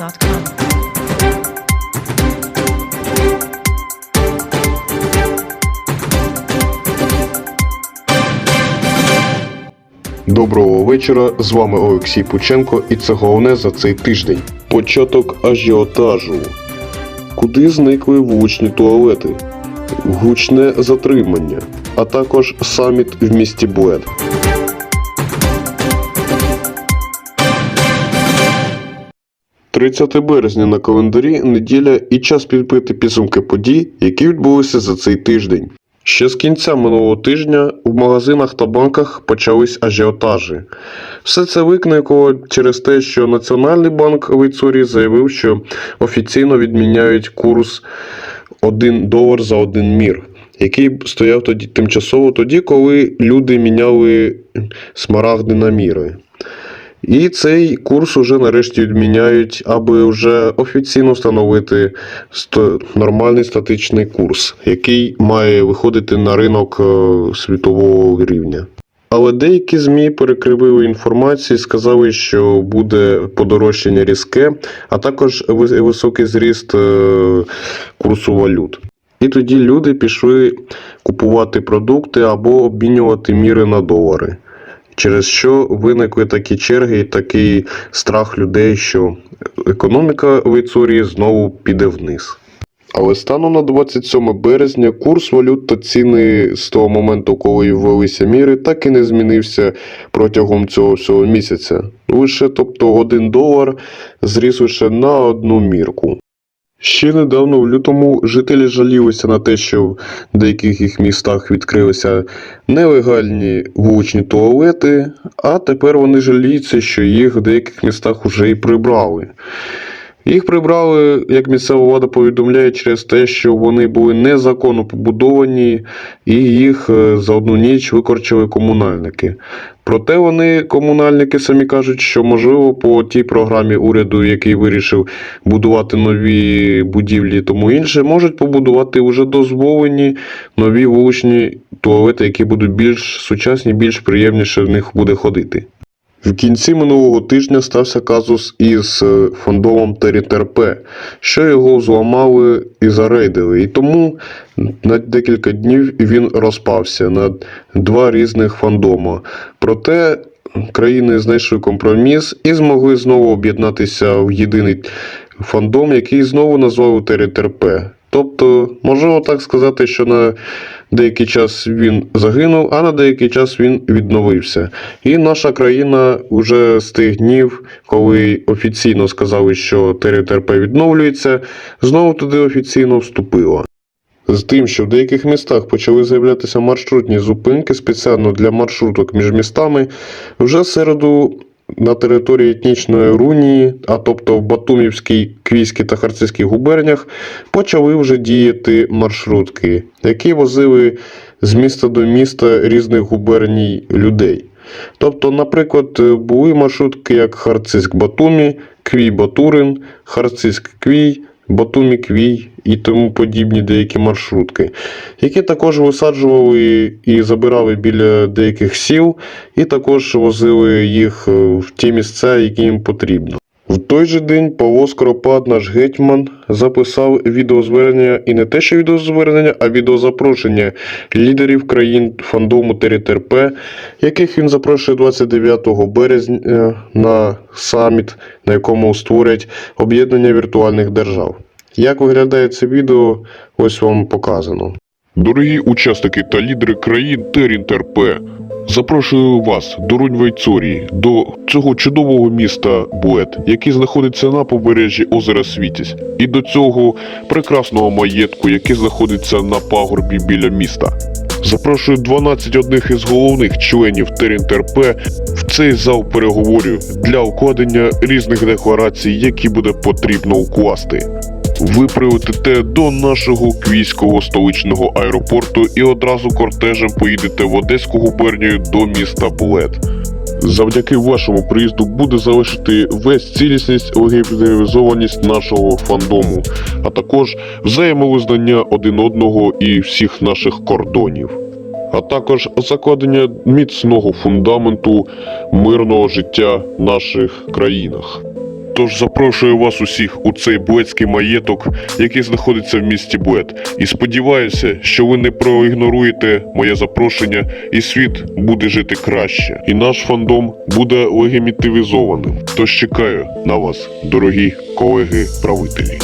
gmail.com. Доброго вечора. З вами Олексій Пученко, і це головне за цей тиждень. Початок ажіотажу. Куди зникли вуличні туалети? Гучне затримання, а також саміт в місті Блед. – 30 березня на календарі неділя і час підбити підсумки подій, які відбулися за цей тиждень. Ще з кінця минулого тижня в магазинах та банках почались ажіотажі. Все це викникло через те, що Національний банк Вейцурії заявив, що офіційно відміняють курс 1 долар за 1 мір, який стояв тоді тимчасово тоді, коли люди міняли смарагди на міри. І цей курс уже нарешті відміняють, аби вже офіційно встановити нормальний статичний курс, який має виходити на ринок е, світового рівня. Але деякі ЗМІ перекривили інформацію, сказали, що буде подорожчання різке, а також високий зріст е, курсу валют. І тоді люди пішли купувати продукти або обмінювати міри на долари через що виникли такі черги і такий страх людей, що економіка Вейцурії знову піде вниз. Але станом на 27 березня курс валют та ціни з того моменту, коли ввелися міри, так і не змінився протягом цього всього місяця. Лише тобто 1 долар зріс лише на одну мірку. Ще недавно в лютому жителі жалілися на те, що в деяких їх містах відкрилися нелегальні вуличні туалети, а тепер вони жаліються, що їх в деяких містах уже і прибрали. Їх прибрали, як місцева влада повідомляє, через те, що вони були незаконно побудовані і їх е, за одну ніч викорчили комунальники. Проте вони, комунальники, самі кажуть, що можливо по тій програмі уряду, який вирішив будувати нові будівлі тому інше, можуть побудувати вже дозволені нові вуличні туалети, які будуть більш сучасні, більш приємніше в них буде ходити. В кінці минулого тижня стався казус із е, фондомом ТРТРП, що його зламали і зарейдили. І тому на декілька днів він розпався на два різних фандома. Проте країни знайшли компроміс і змогли знову об'єднатися в єдиний фандом, який знову назвали ТРТРП. Тобто, можемо так сказати, що на деякий час він загинув, а на деякий час він відновився. І наша країна вже з тих днів, коли офіційно сказали, що ТРТРП відновлюється, знову туди офіційно вступила. З тим, що в деяких містах почали з'являтися маршрутні зупинки спеціально для маршруток між містами, вже середу на території етнічної Рунії, а тобто в Батумівській, Квійській та Харцизькій губерніях, почали вже діяти маршрутки, які возили з міста до міста різних губерній людей. Тобто, наприклад, були маршрутки як Харцизьк-Батумі, Квій-Батурин, Харцизьк-Квій, Батумі-Квій і тому подібні деякі маршрутки, які також висаджували і забирали біля деяких сіл, і також возили їх в ті місця, які їм потрібно. В той же день Павло Скоропад, наш гетьман, записав відеозвернення і не те, що відеозвернення, а відеозапрошення лідерів країн фандому ТРТРП, яких він запрошує 29 березня е, на саміт, на якому створять об'єднання віртуальних держав. Як виглядає це відео, ось вам показано. Дорогі учасники та лідери країн ТРІНТРП, запрошую вас до Рунь-Вайцорії, до цього чудового міста Бует, який знаходиться на побережжі озера Світязь, і до цього прекрасного маєтку, який знаходиться на пагорбі біля міста. Запрошую 12 одних із головних членів ТРІНТРП в цей зал переговорів для укладення різних декларацій, які буде потрібно укласти. Ви до нашого квійського столичного аеропорту і одразу кортежем поїдете в Одеську губернію до міста Булет. Завдяки вашому приїзду буде залишити весь цілісність легітимізованість нашого фандому, а також взаємовизнання один одного і всіх наших кордонів. А також закладення міцного фундаменту мирного життя в наших країнах. Тож запрошую вас усіх у цей буетський маєток, який знаходиться в місті Бует. І сподіваюся, що ви не проігноруєте моє запрошення, і світ буде жити краще. І наш фандом буде легімітивізованим. Тож чекаю на вас, дорогі колеги-правителі.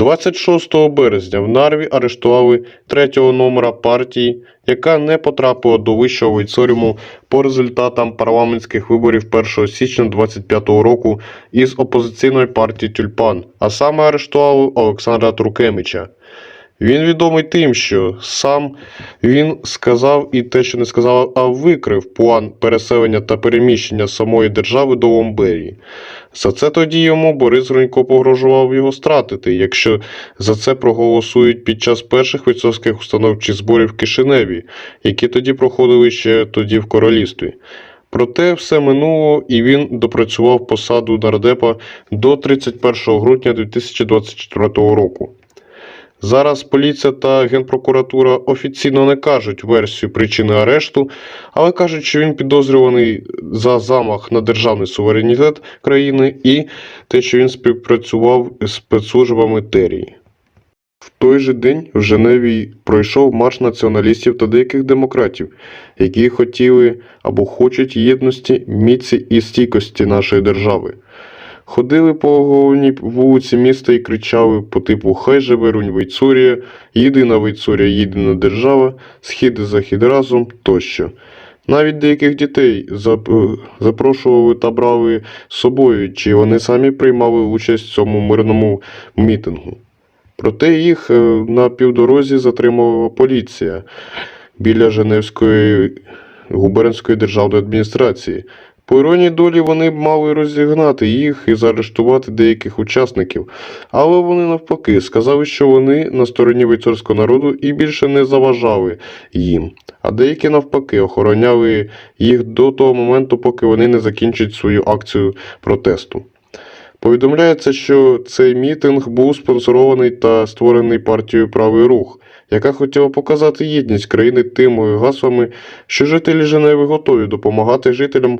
26 березня в Нарві арештували третього номера партії, яка не потрапила до вищого вейцоріуму по результатам парламентських виборів 1 січня 25 року із опозиційної партії Тюльпан, а саме арештували Олександра Трукемича. Він відомий тим, що сам він сказав і те, що не сказав, а викрив план переселення та переміщення самої держави до Ломберії. За це тоді йому Борис Гринько погрожував його стратити, якщо за це проголосують під час перших військових установчих зборів в Кишиневі, які тоді проходили ще тоді в королівстві. Проте все минуло, і він допрацював посаду нардепа до 31 грудня 2024 року. Зараз поліція та генпрокуратура офіційно не кажуть версію причини арешту, але кажуть, що він підозрюваний за замах на державний суверенітет країни і те, що він співпрацював з спецслужбами Терії. В той же день в Женеві пройшов марш націоналістів та деяких демократів, які хотіли або хочуть єдності, міці і стійкості нашої держави. Ходили по головній вулиці міста і кричали по типу Хай живе Рунь Вейцурія, єдина Вейцурія, єдина держава, схід і захід разом тощо. Навіть деяких дітей зап- запрошували та брали з собою, чи вони самі приймали участь в цьому мирному мітингу. Проте їх е, на півдорозі затримувала поліція біля Женевської губернської державної адміністрації. По іронії долі вони б мали розігнати їх і заарештувати деяких учасників, але вони навпаки сказали, що вони на стороні вейцорського народу і більше не заважали їм, а деякі навпаки охороняли їх до того моменту, поки вони не закінчать свою акцію протесту. Повідомляється, що цей мітинг був спонсорований та створений партією Правий рух, яка хотіла показати єдність країни тими гаслами, що жителі Женеви готові допомагати жителям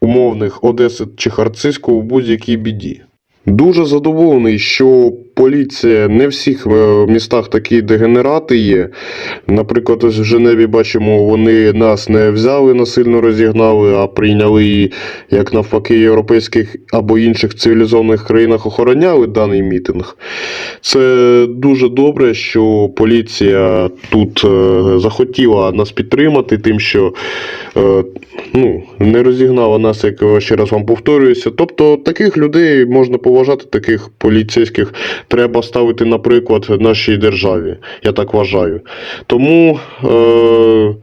умовних Одеси чи Харциську у будь-якій біді. Дуже задоволений, що поліція не всіх е, містах такі дегенерати є. Наприклад, ось в Женеві бачимо, вони нас не взяли, насильно розігнали, а прийняли і, як навпаки, європейських або інших цивілізованих країнах охороняли даний мітинг. Це дуже добре, що поліція тут е, захотіла нас підтримати, тим, що е, ну, не розігнала нас, як ще раз вам повторююся. Тобто таких людей можна поважати, таких поліцейських треба ставити, наприклад, нашій державі. Я так вважаю. Тому. Е,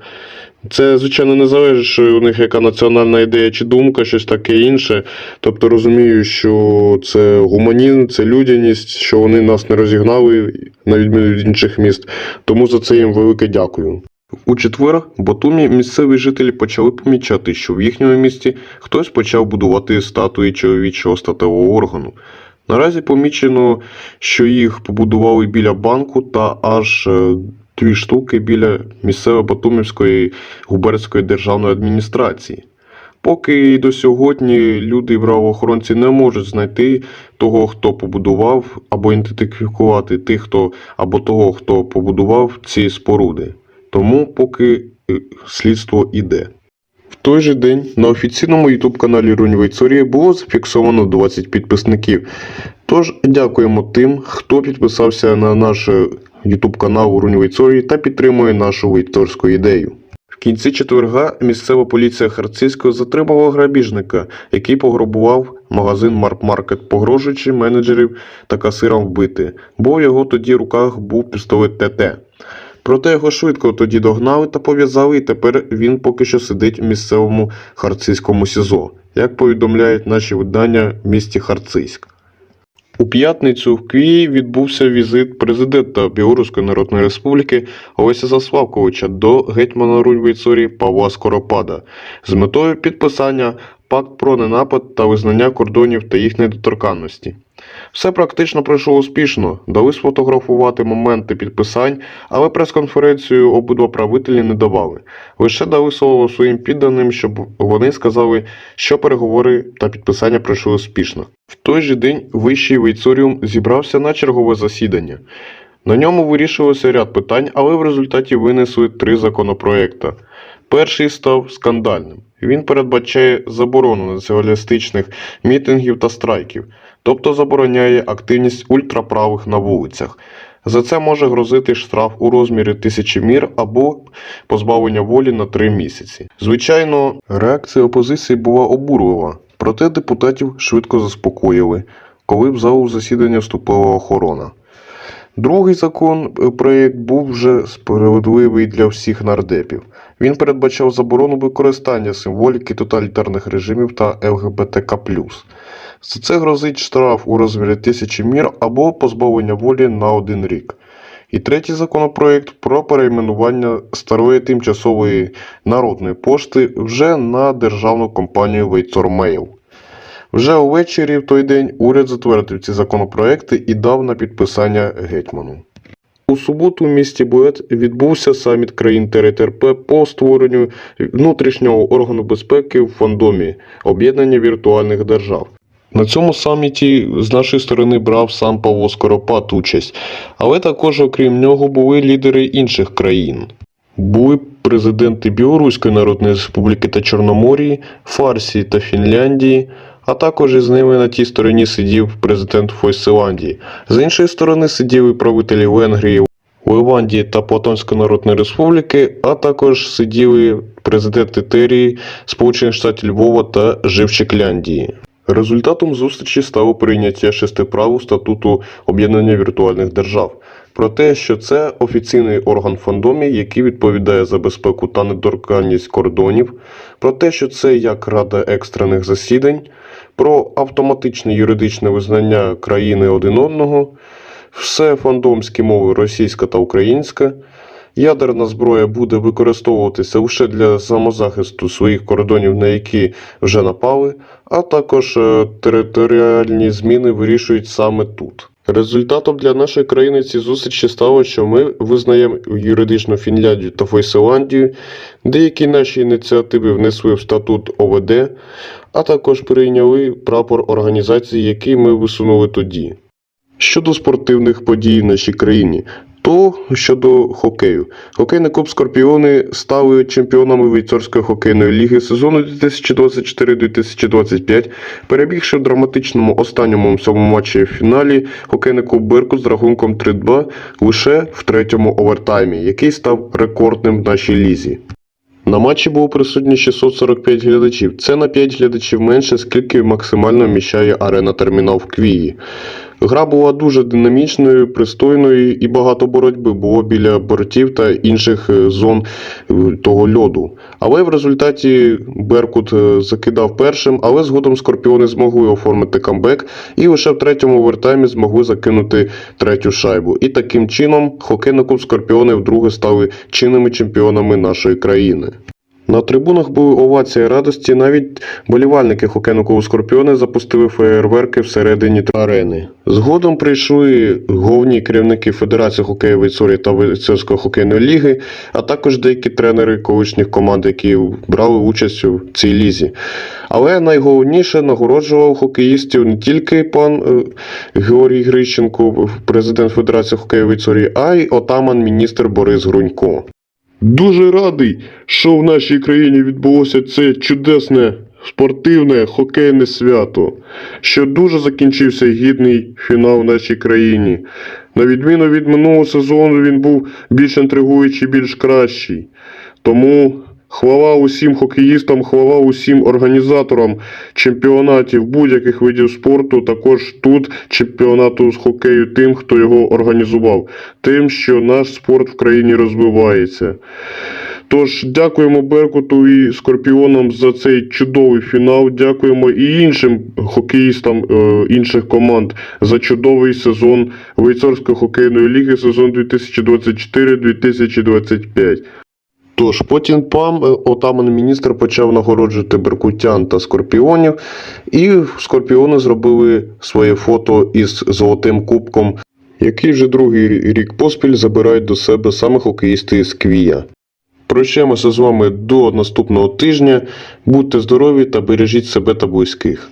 це, звичайно, не залежить, що у них яка національна ідея чи думка, щось таке інше. Тобто розумію, що це гуманізм, це людяність, що вони нас не розігнали, на відміну від інших міст. Тому за це їм велике дякую. У четвер в Батумі місцеві жителі почали помічати, що в їхньому місті хтось почав будувати статуї чоловічого статевого органу. Наразі помічено, що їх побудували біля банку та аж е, дві штуки біля місцевої Батумівської губернської державної адміністрації. Поки й до сьогодні люди і правоохоронці не можуть знайти того, хто побудував, або ідентифікувати тих, хто або того, хто побудував ці споруди. Тому поки е, слідство іде. Той же день на офіційному youtube каналі Рунь Вейцорія було зафіксовано 20 підписників. Тож дякуємо тим, хто підписався на наш youtube канал Рунь Вейцорії та підтримує нашу вейцорську ідею. В кінці четверга місцева поліція Харцизького затримала грабіжника, який пограбував магазин Марк Маркет, погрожуючи менеджерів та касирам вбити, бо в його тоді в руках був пістолет ТТ. Проте його швидко тоді догнали та пов'язали, і тепер він поки що сидить в місцевому харцизькому СІЗО, як повідомляють наші видання в місті Харцизьк. У п'ятницю в Києві відбувся візит президента Білоруської Народної Республіки Олеся Заславковича до гетьмана Рунь Вейцорії Павла Скоропада з метою підписання пакт про ненапад та визнання кордонів та їх недоторканності. Все практично пройшло успішно, дали сфотографувати моменти підписань, але прес-конференцію обидва правителі не давали. Лише дали слово своїм підданим, щоб вони сказали, що переговори та підписання пройшли успішно. В той же день Вищий Вейцуріум зібрався на чергове засідання. На ньому вирішувався ряд питань, але в результаті винесли три законопроекти. Перший став скандальним. Він передбачає заборону націоналістичних мітингів та страйків, тобто забороняє активність ультраправих на вулицях. За це може грозити штраф у розмірі тисячі мір або позбавлення волі на три місяці. Звичайно, реакція опозиції була обурлива, проте депутатів швидко заспокоїли, коли в залу засідання вступила охорона. Другий закон е, проєкт був вже справедливий для всіх нардепів. Він передбачав заборону використання символіки тоталітарних режимів та ЛГБТК. За це грозить штраф у розмірі тисячі мір або позбавлення волі на один рік. І третій законопроект про перейменування старої тимчасової народної пошти вже на державну компанію Вейцормейл. Вже увечері в той день уряд затвердив ці законопроекти і дав на підписання гетьману. У суботу в місті Бует відбувся саміт країн ТРТРП по створенню внутрішнього органу безпеки в фандомі об'єднання віртуальних держав. На цьому саміті з нашої сторони брав сам Павло Скоропад участь, але також, окрім нього, були лідери інших країн. Були президенти Білоруської Народної Республіки та Чорноморії, Фарсії та Фінляндії, а також із ними на тій стороні сидів президент Фойселандії. З іншої сторони сиділи правителі Венгрії, Ливандії та Платонської Народної Республіки, а також сиділи президенти Терії, Сполучених Штатів Львова та Живчикляндії. Результатом зустрічі стало прийняття шестиправу статуту об'єднання віртуальних держав. Про те, що це офіційний орган фандомі, який відповідає за безпеку та недоторканність кордонів, про те, що це як рада екстрених засідань, про автоматичне юридичне визнання країни один одного, все фандомські мови російська та українська. Ядерна зброя буде використовуватися лише для самозахисту своїх кордонів, на які вже напали, а також е, територіальні зміни вирішують саме тут. Результатом для нашої країни ці зустрічі стало, що ми визнаємо юридично Фінляндію та Фейселандію, деякі наші ініціативи внесли в статут ОВД, а також прийняли прапор організації, який ми висунули тоді. Щодо спортивних подій в нашій країні, то щодо хокею. Хокейний клуб Скорпіони стали чемпіонами Війцорської хокейної ліги сезону 2024-2025, перебігши в драматичному останньому сьомому матчі в фіналі хокейний клуб Беркут з рахунком 3-2 лише в третьому овертаймі, який став рекордним в нашій лізі. На матчі було присутні 645 глядачів. Це на 5 глядачів менше, скільки максимально вміщає арена термінал в Квії. Гра була дуже динамічною, пристойною і багато боротьби було біля бортів та інших е, зон е, того льоду. Але в результаті Беркут е, закидав першим, але згодом скорпіони змогли оформити камбек і лише в третьому овертаймі змогли закинути третю шайбу. І таким чином хокейний клуб Скорпіони вдруге стали чинними чемпіонами нашої країни. На трибунах були овації радості, навіть болівальники хокейного Скорпіони запустили феєрверки всередині арени. Згодом прийшли головні керівники Федерації хокею Вейцорі та Вейцорської хокейної ліги, а також деякі тренери колишніх команд, які брали участь у цій лізі. Але найголовніше нагороджував хокеїстів не тільки пан е, Георгій Грищенко, президент Федерації хокею Вейцорі, а й отаман міністр Борис Грунько. Дуже радий, що в нашій країні відбулося це чудесне спортивне хокейне свято, що дуже закінчився гідний фінал в нашій країні. На відміну від минулого сезону, він був більш інтригуючий, більш кращий. Тому хвала усім хокеїстам, хвала усім організаторам чемпіонатів будь-яких видів спорту, також тут чемпіонату з хокею, тим, хто його організував, тим, що наш спорт в країні розвивається. Тож дякуємо Беркуту і Скорпіонам за цей чудовий фінал. Дякуємо і іншим хокеїстам е, інших команд за чудовий сезон Вейцорської хокейної ліги сезон 2024-2025. Тож потім пам, е, отаман міністр почав нагороджувати беркутян та скорпіонів, і скорпіони зробили своє фото із золотим кубком, який вже другий рік поспіль забирають до себе саме хокеїсти з Квія. Прощаємося з вами до наступного тижня. Будьте здорові та бережіть себе та близьких.